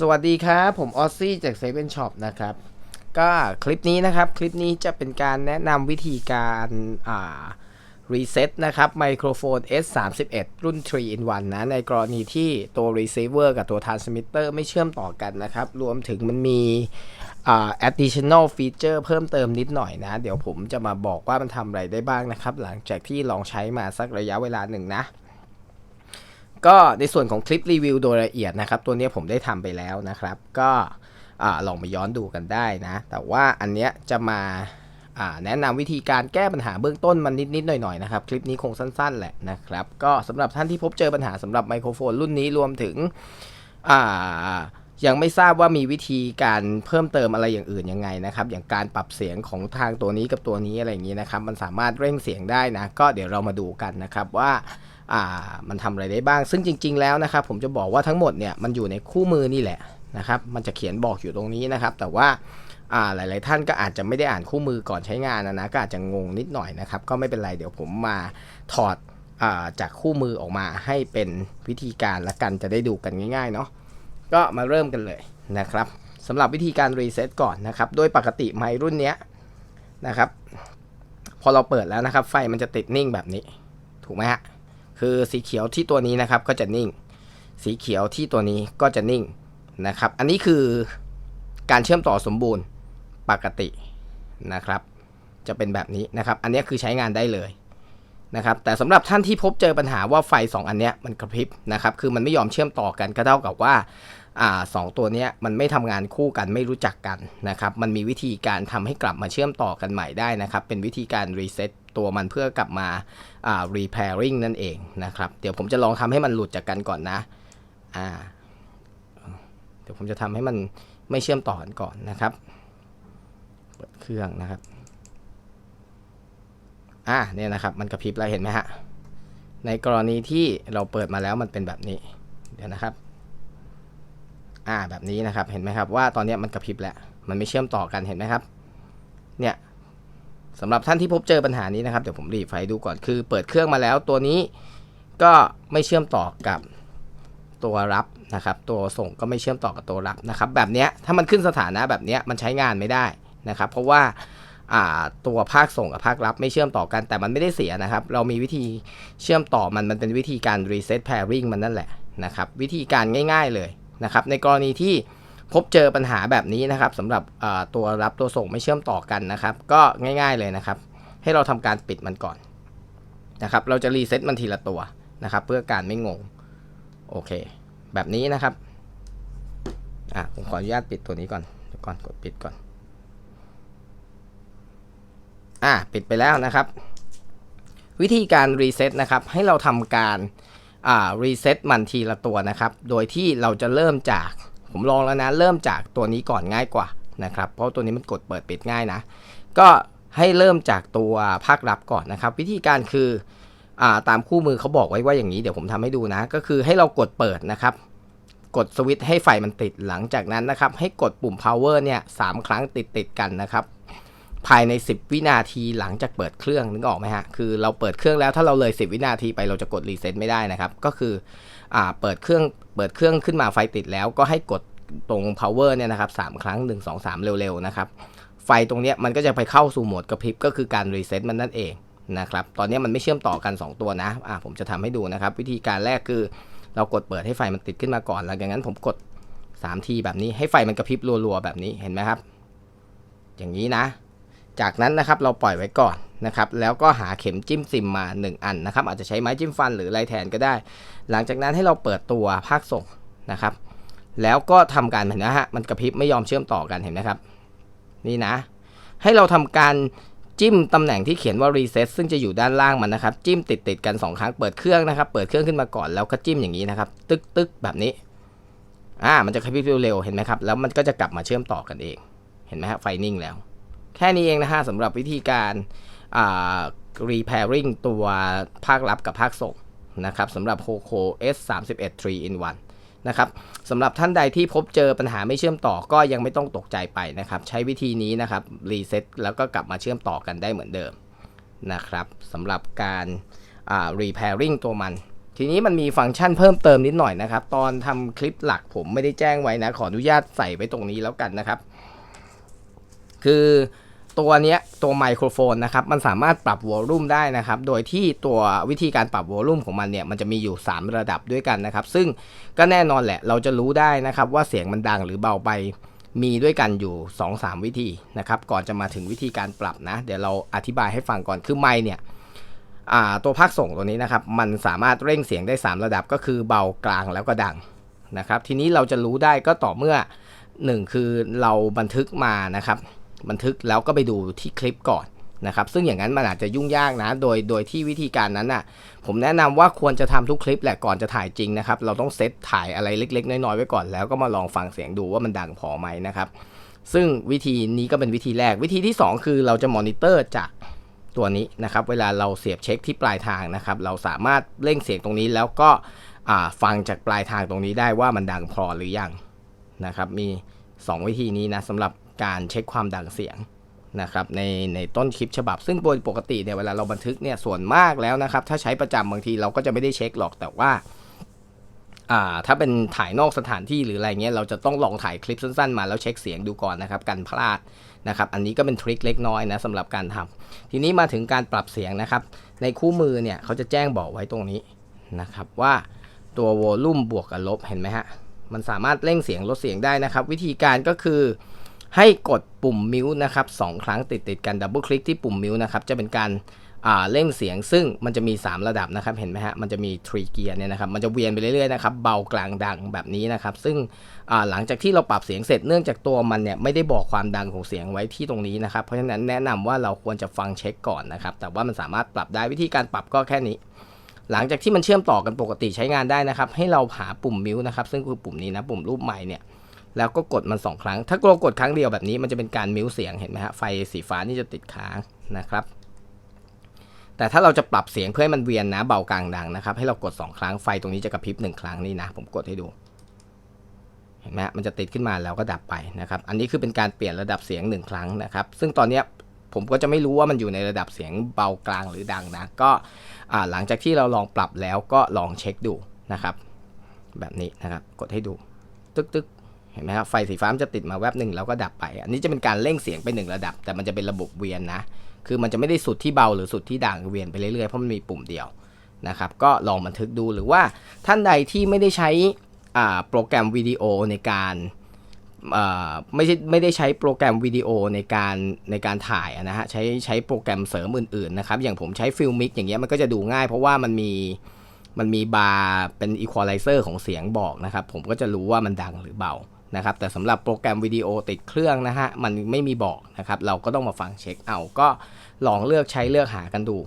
สวัสดีครับ ผมออซซี่จากเซเว่นช็อปนะครับ ก็คลิปนี้นะครับ คลิปนี้จะเป็นการแนะนำวิธีการอ่ารีเซ็ตนะครับไมโครโฟน S31 รุ่น 3 in 1 นะ ในกรณีที่ตัว receiver กับตัว transmitter ไม่เชื่อมต่อกันนะครับ รวมถึงมันมีอ่า additional feature เพิ่มเติมนิดหน่อยนะ เดี๋ยวผมจะมาบอกว่ามันทำอะไรได้บ้างนะครับ หลังจากที่ลองใช้มาสักระยะเวลาหนึ่งนะ ก็ในส่วนของคลิปรีวิวโดยละเอียดนะครับ ตัวนี้ผมได้ทำไปแล้วนะครับ ก็ลองมาย้อนดูกันได้นะ แต่ว่าอันเนี้ยจะมาแนะนำวิธีการแก้ปัญหาเบื้องต้นมันนิดๆหน่อยๆนะครับ คลิปนี้คงสั้นๆแหละนะครับ ก็สำหรับท่านที่พบเจอปัญหาสำหรับไมโครโฟนรุ่นนี้รวมถึงยังไม่ทราบว่ามีวิธีการเพิ่มเติมอะไรอย่างอื่นยังไงนะครับ อย่างการปรับเสียงของทางตัวนี้กับตัวนี้อะไรอย่างนี้นะครับ มันสามารถเร่งเสียงได้นะ ก็เดี๋ยวเรามาดูกันนะครับว่า อ่ามันทำอะไรได้บ้าง ซึ่งจริง ๆ แล้วนะครับผมจะบอกว่าทั้งหมดเนี่ยมันอยู่ในคู่มือนี่แหละนะครับ มันจะเขียนบอกอยู่ตรงนี้นะครับ แต่ว่าอ่าหลาย ๆ ท่านก็อาจจะไม่ได้อ่านคู่มือก่อนใช้งานนะนะก็อาจจะงงนิดหน่อยนะครับ ก็ไม่เป็นไรเดี๋ยวผมมาถอดอาจากคู่มือออกมาให้เป็นวิธีการละกันจะได้ดูกันง่าย ๆ เนาะก็มาเริ่มกันเลยนะครับสำหรับวิธีการรีเซ็ตก่อนนะครับ โดยปกติไมค์รุ่นเนี้ยนะครับ พอเราเปิดแล้วนะครับ ไฟมันจะติดนิ่งแบบนี้ ถูกไหมฮะ คือสีเขียวที่ตัวนี้นะครับก็จะนิ่ง สีเขียวที่ตัวนี้ก็จะนิ่งนะครับ อันนี้คือการเชื่อมต่อสมบูรณ์ปกตินะครับ จะเป็นแบบนี้นะครับ อันนี้คือใช้งานได้เลยนะครับแต่สำหรับท่านที่พบเจอปัญหาว่าไฟ 2 อันเนี้ยมันกระพริบนะครับคือมันไม่ยอมเชื่อมต่อกันก็เท่ากับว่าอ่าสองตัวเนี้ยมันไม่ทำงานคู่กันไม่รู้จักกันนะครับมันมีวิธีการทำให้กลับมาเชื่อมต่อกันใหม่ได้นะครับเป็นวิธีการรีเซ็ต ตัวมันเพื่อกลับมาอ่า repairing นั่นเองนะครับ เดี๋ยวผมจะลองทำให้มันหลุดจากกันก่อนนะอ่าเดี๋ยวผมจะทำให้มันไม่เชื่อมต่อกันก่อนนะครับ เปิดเครื่องนะครับอ่าเนี่ยนะครับ มันกระพริบแล้วเห็นไหมฮะ ในกรณีที่เราเปิดมาแล้วมันเป็นแบบนี้ เดี๋ยวนะครับ อ่าแบบนี้นะครับ เห็นไหมครับว่าตอนนี้มันกระพริบแล้ว มันไม่เชื่อมต่อกันเห็นไหมครับ เนี่ย สำหรับท่านที่พบเจอปัญหานี้นะครับเดี๋ยวผมรีไฟดูก่อนคือ เปิดเครื่องมาแล้วตัวนี้ก็ไม่เชื่อมต่อกับตัวรับนะครับ ตัวส่งก็ไม่เชื่อมต่อกับตัวรับนะครับ แบบนี้ถ้ามันขึ้นสถานะแบบนี้มันใช้งานไม่ได้นะครับ เพราะว่าอ่าตัวภาคส่งกับภาครับไม่เชื่อมต่อกันแต่มันไม่ได้เสียนะครับ เรามีวิธีเชื่อมต่อมันมันเป็นวิธีการ reset pairing มันนั่นแหละนะครับ วิธีการง่าย ๆเลยนะครับ ในกรณีที่ พบเจอปัญหาแบบนี้นะครับสำหรับตัวรับตัวส่งไม่เชื่อมต่อกันนะครับ ก็ง่ายๆเลยนะครับ ให้เราทำการปิดมันก่อนนะครับ เราจะรีเซ็ตมันทีละตัวนะครับ เพื่อการไม่งงโอเค แบบนี้นะครับอะผมขออนุญาตปิดตัวนี้ก่อนเดี๋ยวก่อนกดปิดก่อนอะปิดไปแล้วนะครับ วิธีการรีเซ็ตนะครับ ให้เราทำการอ่ารีเซ็ตมันทีละตัวนะครับ โดยที่เราจะเริ่มจาก ผมลองแล้วนะ เริ่มจากตัวนี้ก่อนง่ายกว่านะครับ เพราะตัวนี้มันกดเปิดปิดง่ายนะ ก็ให้เริ่มจากตัวภาครับก่อนนะครับ วิธีการคืออาตามคู่มือเขาบอกไว้ว่าอย่างนี้เดี๋ยวผมทำให้ดูนะ ก็คือให้เรากดเปิดนะครับ กดสวิตช์ให้ไฟมันติดหลังจากนั้นนะครับ ให้กดปุ่ม power เนี่ยสามครั้งติดติดกันนะครับภายใน 10 วินาทีหลังจากเปิดเครื่องนึกออกไหมฮะ คือเราเปิดเครื่องแล้วถ้าเราเลย 10 วินาทีไปเราจะกดรีเซ็ตไม่ได้นะครับ ก็คืออ่าเปิดเครื่อง เปิดเครื่องขึ้นมาไฟติดแล้วก็ให้กดตรง power เนี่ยนะครับสามครั้ง 1 2 3 เร็วๆนะครับ ไฟตรงนี้มันก็จะไปเข้าสู่โหมดกระพริบก็คือการรีเซ็ตมันนั่นเองนะครับ ตอนนี้มันไม่เชื่อมต่อกัน 2 ตัวนะอ่าผมจะทำให้ดูนะครับ วิธีการแรกคือ เรากดเปิดให้ไฟมันติดขึ้นมาก่อน หลังจากนั้นผมกด3ทีแบบนี้ให้ไฟมันกระพริบรัวๆแบบนี้เห็นไหมครับ อย่างนี้นะ จากนั้นนะครับเราปล่อยไว้ก่อนนะครับแล้วก็หาเข็มจิ้มซิมมา 1 อันนะครับ อาจจะใช้ไม้จิ้มฟันหรืออะไรแทนก็ได้ หลังจากนั้นให้เราเปิดตัวภาคส่งนะครับ แล้วก็ทำการเห็นนะฮะมันกระพริบไม่ยอมเชื่อมต่อกันเห็นไหมครับ นี่นะ ให้เราทำการจิ้มตำแหน่งที่เขียนว่า reset ซึ่งจะอยู่ด้านล่างมันนะครับ จิ้มติดติดๆกัน 2 ครั้งเปิดเครื่องนะครับ เปิดเครื่องขึ้นมาก่อนแล้วก็จิ้มอย่างนี้นะครับ ตึกตึกๆแบบนี้อ่ามันจะกระพริบเร็วๆเห็นไหมครับแล้วมันก็จะกลับมาเชื่อมต่อกันเอง เห็นไหมฮะไฟนิ่งแล้ว แค่นี้เองนะฮะสำหรับวิธีการอ่า repairing ตัวภาครับกับภาคส่งนะครับสำหรับ Hoco S31 3 in 1นะครับสำหรับท่านใดที่พบเจอปัญหาไม่เชื่อมต่อก็ยังไม่ต้องตกใจไปนะครับ ใช้วิธีนี้นะครับรีเซ็ตแล้วก็กลับมาเชื่อมต่อกันได้เหมือนเดิมนะครับสำหรับการ repairing ตัวมัน ทีนี้มันมีฟังก์ชันเพิ่มเติมนิดหน่อยนะครับ ตอนทำคลิปหลักผมไม่ได้แจ้งไว้นะ ขออนุญาตใส่ไว้ตรงนี้แล้วกันนะครับ คือ ตัวเนี้ยตัวไมโครโฟนนะครับมันสามารถปรับวอลลุ่มได้นะครับโดยที่ตัววิธีการปรับวอลลุ่มของมันเนี่ยมันจะมีอยู่ 3 ระดับด้วยกันนะครับซึ่งก็แน่นอนแหละเราจะรู้ได้นะครับว่าเสียงมันดังหรือเบาไปมีด้วยกันอยู่ 2-3 วิธีนะครับก่อนจะมาถึงวิธีการปรับนะ เดี๋ยวเราอธิบายให้ฟังก่อนคือไมค์เนี่ยตัวภาคส่งตัวนี้นะครับมันสามารถเร่งเสียงได้ 3 ระดับก็คือเบากลางแล้วก็ดังนะครับทีนี้เราจะรู้ได้ก็ต่อเมื่อ 1 คือเราบันทึกมานะครับ บันทึกแล้วก็ไปดูที่คลิปก่อนนะครับซึ่งอย่างนั้นมันอาจจะยุ่งยากนะ โดยโดยที่วิธีการนั้นน่ะผมแนะนำว่าควรจะทำทุกคลิปแหละก่อนจะถ่ายจริงนะครับ เราต้องเซตถ่ายอะไรเล็ก ๆ น้อยๆไว้ก่อนแล้วก็มาลองฟังเสียงดูว่ามันดังพอไหมนะครับ ซึ่งวิธีนี้ก็เป็นวิธีแรกวิธีที่ 2 คือเราจะมอนิเตอร์จากตัวนี้นะครับ เวลาเราเสียบเช็คที่ปลายทางนะครับ เราสามารถเร่งเสียงตรงนี้แล้วก็ฟังจากปลายทางตรงนี้ได้ว่ามันดังพอหรือยังนะครับ มี 2 วิธีนี้นะสำหรับ การเช็คความดังเสียงนะครับในในต้นคลิปฉบับ ซึ่งโดยปกติเนี่ยเวลาเราบันทึกเนี่ยส่วนมากแล้วนะครับ ถ้าใช้ประจำบางทีเราก็จะไม่ได้เช็คหรอกแต่ว่าอ่าถ้าเป็นถ่ายนอกสถานที่หรืออะไรเงี้ยเราจะต้องลองถ่ายคลิปสั้นๆ มาแล้วเช็คเสียงดูก่อนนะครับกันพลาดนะครับอันนี้ก็เป็นทริคเล็กน้อยนะสำหรับการทำทีนี้มาถึงการปรับเสียงนะครับ ในคู่มือเนี่ยเขาจะแจ้งบอกไว้ตรงนี้นะครับว่าตัวโวลูมบวกกับลบเห็นไหมฮะมันสามารถเร่งเสียงลดเสียงได้นะครับ วิธีการก็คือ ให้กดปุ่มมิวนะครับสองครั้งติดติดกันดับเบิลคลิกที่ปุ่มมิวนะครับจะเป็นการเร่งเสียงซึ่งมันจะมี 3 ระดับนะครับเห็นไหมฮะมันจะมีทรีเกียร์เนี่ยนะครับมันจะเวียนไปเรื่อยๆนะครับเบากลางดังแบบนี้นะครับซึ่งหลังจากที่เราปรับเสียงเสร็จเนื่องจากตัวมันเนี่ยไม่ได้บอกความดังของเสียงไว้ที่ตรงนี้นะครับเพราะฉะนั้นแนะนำว่าเราควรจะฟังเช็คก่อนนะครับแต่ว่ามันสามารถปรับได้วิธีการปรับก็แค่นี้ หลังจากที่มันเชื่อมต่อกันปกติใช้งานได้นะครับให้เราหาปุ่มมิวนะครับซึ่งคือปุ่มนี้นะปุ่มรูปใหม่เนี่ย แล้วก็กดมัน 2 ครั้ง ถ้าเรากดครั้งเดียวแบบนี้มันจะเป็นการมิวเสียงเห็นไหมฮะไฟสีฟ้านี่จะติดค้างนะครับ แต่ถ้าเราจะปรับเสียงเพื่อให้มันเวียนนะเบากลางดังนะครับ ให้เรากด 2 ครั้งไฟตรงนี้จะกระพริบ1ครั้งนี่นะ ผมกดให้ดูเห็นไหมมันจะติดขึ้นมาแล้วก็ดับไปนะครับ อันนี้คือเป็นการเปลี่ยนระดับเสียงหนึ่งครั้งนะครับ ซึ่งตอนนี้ผมก็จะไม่รู้ว่ามันอยู่ในระดับเสียงเบากลางหรือดังนะ ก็หลังจากที่เราลองปรับแล้วก็ลองเช็คดูนะครับ แบบนี้นะครับ กดให้ดู ตึกตึก เห็นไหมครับไฟสีฟ้าจะติดมาแวบหนึ่งแล้วก็ดับไป อันนี้จะเป็นการเร่งเสียงไปหนึ่งระดับ แต่มันจะเป็นระบบเวียนนะ คือมันจะไม่ได้สุดที่เบาหรือสุดที่ดังเวียนไปเรื่อยๆเพราะมันมีปุ่มเดียวนะครับ ก็ลองบันทึกดูหรือว่าท่านใดที่ไม่ได้ใช้โปรแกรมวิดีโอในการไม่ใช่ไม่ได้ใช้โปรแกรมวิดีโอในการในการถ่ายนะฮะใช้ใช้โปรแกรมเสริมอื่นๆนะครับอย่างผมใช้ฟิลมิกอย่างเงี้ยมันก็จะดูง่าย เพราะว่ามันมีมันมีบาร์เป็นอีควอไลเซอร์ของเสียงบอกนะครับ ผมก็จะรู้ว่ามันดังหรือเบา นะครับแต่สำหรับโปรแกรมวิดีโอติดเครื่องนะฮะมันไม่มีบอกนะครับเราก็ต้องมาฟังเช็คเอาก็ลองเลือกใช้เลือกหากันดู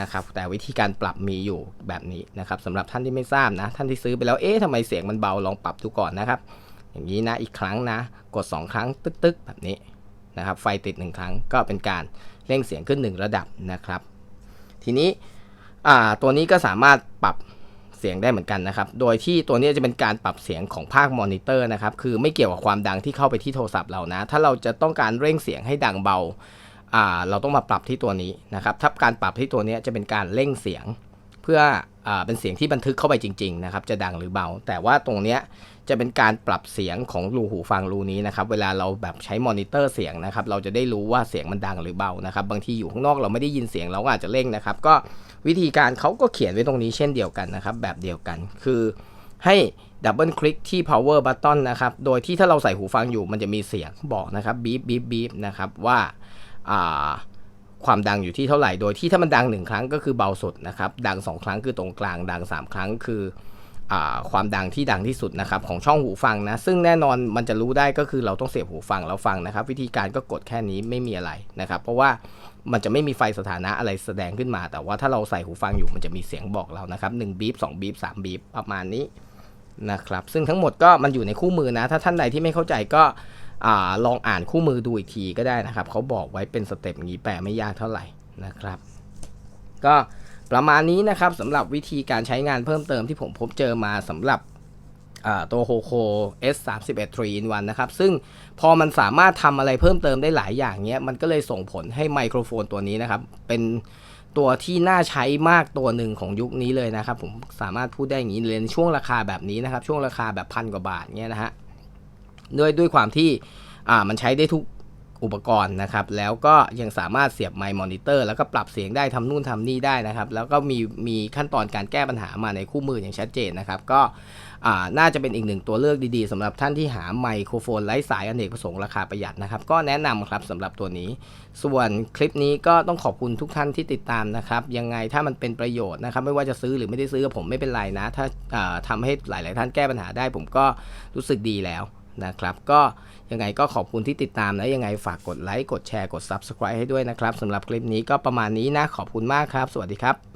นะครับแต่วิธีการปรับมีอยู่แบบนี้นะครับสำหรับท่านที่ไม่ทราบนะ ท่านที่ซื้อไปแล้วเอ๊ะทำไมเสียงมันเบาลองปรับดูก่อนนะครับ อย่างนี้นะอีกครั้งนะ กด 2 ครั้งตึ๊กๆ แบบนี้นะครับไฟติด 1 ครั้งก็เป็นการเร่งเสียงขึ้น 1 ระดับนะครับ ทีนี้ตัวนี้ก็สามารถปรับ เสียงได้เหมือนกันนะครับ โดยที่ตัวนี้จะเป็นการปรับเสียงของภาคมอนิเตอร์นะครับ คือไม่เกี่ยวกับความดังที่เข้าไปที่โทรศัพท์เรานะ ถ้าเราจะต้องการเร่งเสียงให้ดังเบา เราต้องมาปรับที่ตัวนี้นะครับ ถ้าการปรับที่ตัวนี้จะเป็นการเร่งเสียง เพื่ออเป็นเสียงที่บันทึกเข้าไปจริงๆนะครับจะดังหรือเบา แต่ว่าตรงเนี้ยจะเป็นการปรับเสียงของรูหูฟังรูนี้นะครับเวลาเราแบบใช้มอนิเตอร์เสียงนะครับเราจะได้รู้ว่าเสียงมันดังหรือเบานะครับบางทีอยู่ข้างนอกเราไม่ได้ยินเสียงเราก็อาจจะเร่งนะครับ ก็วิธีการเขาก็เขียนไว้ตรงนี้เช่นเดียวกันนะครับแบบเดียวกันคือให้ดับเบิลคลิกที่ power button นะครับ โดยที่ถ้าเราใส่หูฟังอยู่มันจะมีเสียงบอกนะครับบีบบีบบีบนะครับว่าอ่า ความดังอยู่ที่เท่าไหร่ โดยที่ถ้ามันดัง1ครั้งก็คือเบาสุดนะครับ ดัง2ครั้งคือตรงกลาง ดัง3ครั้งคืออความดังที่ดังที่สุดนะครับของช่องหูฟังนะ ซึ่งแน่นอนมันจะรู้ได้ก็คือเราต้องเสียบหูฟังแล้วฟังนะครับ วิธีการก็กดแค่นี้ไม่มีอะไรนะครับ เพราะว่ามันจะไม่มีไฟสถานะอะไรแสดงขึ้นมา แต่ว่าถ้าเราใส่หูฟังอยู่มันจะมีเสียงบอกเรานะครับ1บีบ2บีบ3บีบประมาณนี้นะครับ ซึ่งทั้งหมดก็มันอยู่ในคู่มือนะ ถ้าท่านใดที่ไม่เข้าใจก็ ลองอ่านคู่มือดูอีกทีก็ได้นะครับ เขาบอกไว้เป็นสเต็ปงนี้แปลไม่ยากเท่าไหร่นะครับ ก็ประมาณนี้นะครับสำหรับวิธีการใช้งานเพิ่มเติมที่ผมพบเจอมาสำหรับอ่าตัว HOKO S 3 1 3 in 1นะครับ ซึ่งพอมันสามารถทำอะไรเพิ่มเติมได้หลายอย่างเนี้ย มันก็เลยส่งผลให้ไมโครโฟนตัวนี้นะครับ เป็นตัวที่น่าใช้มากตัวหนึ่งของยุคนี้เลยนะครับ ผมสามารถพูดได้อย่างนี้เลยในช่วงราคาแบบนี้นะครับ ช่วงราคาแบบพันกว่าบาทเนี้ยนะฮะ ด้วยด้วยความที่อ่ามันใช้ได้ทุกอุปกรณ์นะครับ แล้วก็ยังสามารถเสียบไมค์มอนิเตอร์แล้วก็ปรับเสียงได้ทำนู่นทำนี่ได้นะครับ แล้วก็มีมีขั้นตอนการแก้ปัญหามาในคู่มืออย่างชัดเจนนะครับ ก็น่าจะเป็นอีกหนึ่งตัวเลือกดีๆสำหรับท่านที่หาไมโครโฟนไร้สายอเนกประสงค์ราคาประหยัดนะครับ ก็แนะนำครับสำหรับตัวนี้ ส่วนคลิปนี้ก็ต้องขอบคุณทุกท่านที่ติดตามนะครับ ยังไงถ้ามันเป็นประโยชน์นะครับ ไม่ว่าจะซื้อหรือไม่ได้ซื้อกับผมไม่เป็นไรนะ ถ้าอ่าทำให้หลาย ๆ ท่านแก้ปัญหาได้ผมก็รู้สึกดีแล้ว นะครับ ก็ยังไงก็ขอบคุณที่ติดตามนะยังไงฝากกดไลค์กดแชร์กด Subscribe ให้ด้วยนะครับสำหรับคลิปนี้ก็ประมาณนี้นะขอบคุณมากครับ สวัสดีครับ